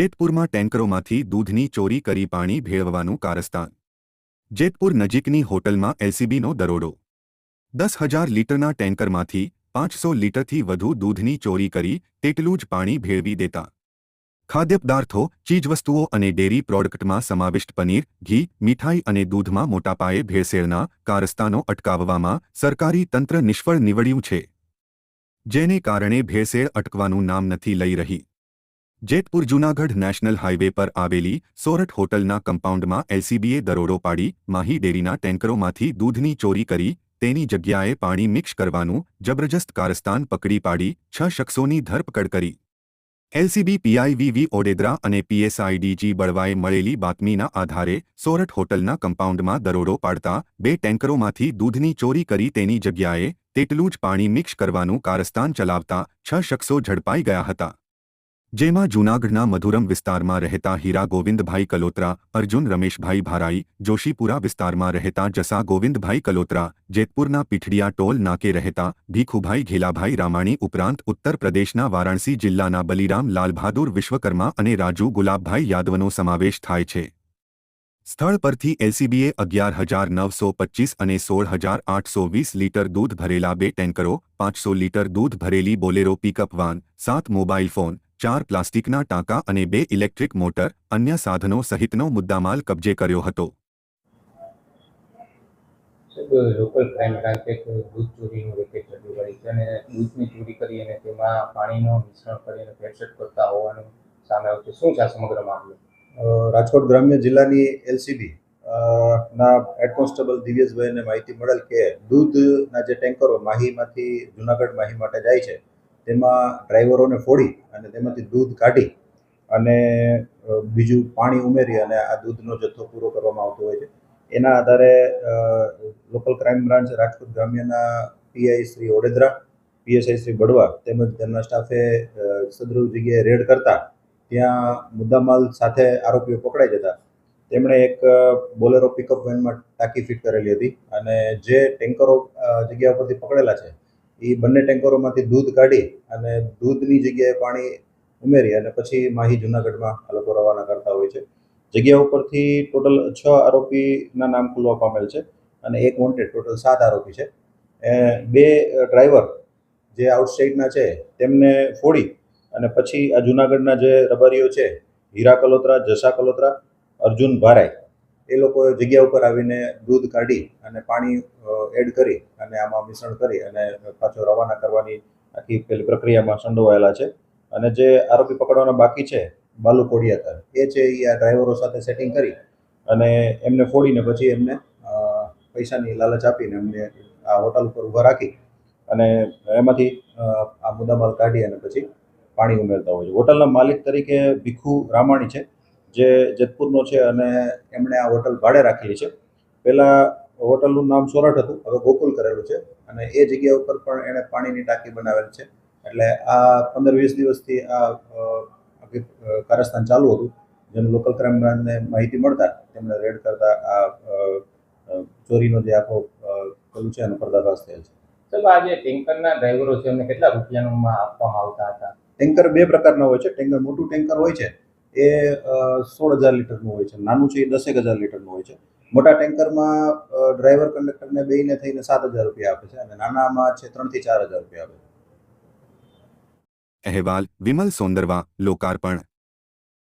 જેતપુરમાં ટેન્કરોમાંથી દૂધની ચોરી કરી પાણી ભેળવવાનું કારસ્તાન. જેતપુર નજીકની હોટલમાં એલસીબીનો દરોડો. દસ હજાર લીટરના ટેન્કરમાંથી પાંચસો લીટરથી વધુ દૂધની ચોરી કરી તેટલું જ પાણી ભેળવી દેતા. ખાદ્ય પદાર્થો ચીજવસ્તુઓ અને ડેરી પ્રોડક્ટમાં સમાવિષ્ટ પનીર, ઘી, મીઠાઈ અને દૂધમાં મોટાપાયે ભેળસેળના કારસ્તાનો અટકાવવામાં સરકારી તંત્ર નિષ્ફળ નીવડ્યું છે. જેને કારણે ભેળસેળ અટકવાનું નામ નથી લઈ રહી. જેતપુર જૂનાગઢ નેશનલ હાઇવે પર આવેલી સોરઠ હોટલના કમ્પાઉન્ડમાં એલસીબીએ દરોડો પાડી માહી ડેરીના ટેન્કરોમાંથી દૂધની ચોરી કરી, તેની જગ્યાએ પાણી મિક્સ કરવાનું, જબરજસ્ત કારસ્તાન પકડી પાડી, છ શખ્સોની ધરપકડ કરી. એલસીબી પીઆઈવીવી ઓડેદરા અને પીએસઆઈડીજી બળવાએ મળેલી બાતમીના આધારે સોરઠ હોટલના કમ્પાઉન્ડમાં દરોડો પાડતા બે ટેન્કરોમાંથી દૂધની ચોરી કરી તેની જગ્યાએ તેટલું જ પાણી મિક્સ કરવાનું કારસ્તાન ચલાવતા છ શખ્સો ઝડપાઈ ગયા હતા. જેમાં જૂનાગઢના મધુરમ વિસ્તારમાં રહેતા હીરા ગોવિંદભાઈ કલોત્રા, અર્જુન રમેશભાઈ ભારાઈ, જોશીપુરા વિસ્તારમાં રહેતા જસા ગોવિંદભાઈ કલોત્રા, જેતપુરના પીઠડિયા ટોલ નાકે રહેતા ભીખુભાઈ ઘેલાભાઈ રામાણી ઉપરાંત ઉત્તર પ્રદેશના વારાણસી જિલ્લાના બલિરામ લાલબહાદુર વિશ્વકર્મા અને રાજુ ગુલાબભાઈ યાદવનો સમાવેશ થાય છે. સ્થળ પરથી એલસીબીએ અગિયાર હજાર નવસો પચ્ચીસ અને સોળ હજાર આઠસો વીસ લીટર દૂધ ભરેલા બે ટેન્કરો, પાંચસો લીટર દૂધ ભરેલી બોલેરો પિકઅપ વાન, સાત મોબાઈલ ફોન ચાર પ્લાસ્ટિકના ટાંકા અને બે ઇલેક્ટ્રિક મોટર અન્ય સાધનો સહિતનો મુદ્દામાલ કબજે કર્યો હતો. લોકલ ક્રાઇમ બ્રાન્ચે એક દૂધ ચોરીનું રેકેટ રજૂ કરી છે અને દૂધની ચોરી કરી અને તેમાં પાણીનું મિશ્રણ કરીને ભેળસેળ કરતા હોવાનું સામે આવ્યું છે. શું છે આ સમગ્ર મામલો? રાજકોટ ગ્રામ્ય જિલ્લાની એલસીબી ના હેડ કોન્સ્ટેબલ દિવ્યેશભાઈને માહિતી મળેલ કે દૂધના જે ટેન્કરો માહીમાંથી જુનાગઢ માહી માટે જાય છે તેમાં ડ્રાઈવરોને ફોડી અને તેમાંથી દૂધ કાઢી અને બીજું પાણી ઉમેરી અને આ દૂધનો જથ્થો પૂરો કરવામાં આવતો હોય છે. એના આધારે લોકલ ક્રાઇમ બ્રાન્ચ રાજકોટ ગ્રામ્યના પીઆઈ શ્રી ઓડેદરા, પીએસઆઈ શ્રી બડવા તેમજ તેમના સ્ટાફે સદરૂપ જગ્યાએ રેડ કરતા ત્યાં મુદ્દામાલ સાથે આરોપીઓ પકડાઈ જતા. તેમણે એક બોલેરો પિકઅપ વેનમાં ટાંકી ફિટ કરેલી હતી અને જે ટેન્કરો જગ્યા ઉપરથી પકડેલા છે એ બંને ટેન્કરોમાંથી દૂધ કાઢી અને દૂધની જગ્યાએ પાણી ઉમેરી અને પછી માહી જુનાગઢમાં આ લોકો રવાના કરતા હોય છે. જગ્યા ઉપરથી ટોટલ છ આરોપીના નામ ખુલવા પામેલ છે અને એક વોન્ટેડ ટોટલ સાત આરોપી છે. બે ડ્રાઈવર જે આઉટસાઇડના છે તેમને ફોડી અને પછી આ જુનાગઢના જે રબારીઓ છે, હીરા કલોત્રા, જસા કલોત્રા, અર્જુન ભારાઈ એ લોકોએ જગ્યા ઉપર આવીને દૂધ કાઢી અને પાણી એડ કરી અને આમાં મિશ્રણ કરી અને પાછો રવાના કરવાની આખી પેલી પ્રક્રિયામાં સંડોવાયેલા છે. અને જે આરોપી પકડવાના બાકી છે, બાલુ કોડિયાતર એ છે એ આ ડ્રાઈવરો સાથે સેટિંગ કરી અને એમને ફોડીને પછી એમને પૈસાની લાલચ આપીને એમને આ હોટલ ઉપર ઊભા રાખી અને એમાંથી આ મુદ્દામાલ કાઢી અને પછી પાણી ઉમેરતા હોય છે. હોટલના માલિક તરીકે ભીખુ રામાણી છે. જે જેતપુરનો છે અને એમણે આ હોટલ ભાડે રાખેલી છે. પહેલાં હોટલનું નામ સોરઠ હતું હવે ગોકુલ કરેલું છે અને એ જગ્યા ઉપર પણ એણે પાણીની ટાંકી બનાવેલ છે. એટલે આ પંદર વીસ દિવસથી આ કારસ્તાન ચાલુ હતું. જેનું લોકલ ક્રાઇમ બ્રાન્ચને માહિતી મળતા તેમણે રેડ કરતા આ ચોરીનો જે આખો કર્યું પેલું છે એનો પર્દાફાશ થયેલ છે. ચલો આ જે ટેન્કરના ડ્રાઈવરો છે એમને કેટલા રૂપિયાનું આપવામાં આવતા હતા? ટેન્કર બે પ્રકારના હોય છે. ટેન્કર મોટું ટેન્કર હોય છે એ સોળ હજાર લીટરનું હોય છે. નાનું છે એ દસેક હજાર લીટરનું હોય છે. મોટા ટેન્કરમાં ડ્રાઈવર કંડક્ટરને બેયને થઈને સાત હજાર રૂપિયા આપે છે અને નાનામાં છે ત્રણથી ચાર હજાર રૂપિયા આપે છે. અહેવાલ વિમલ સોંદરવા, લોકાર્પણ.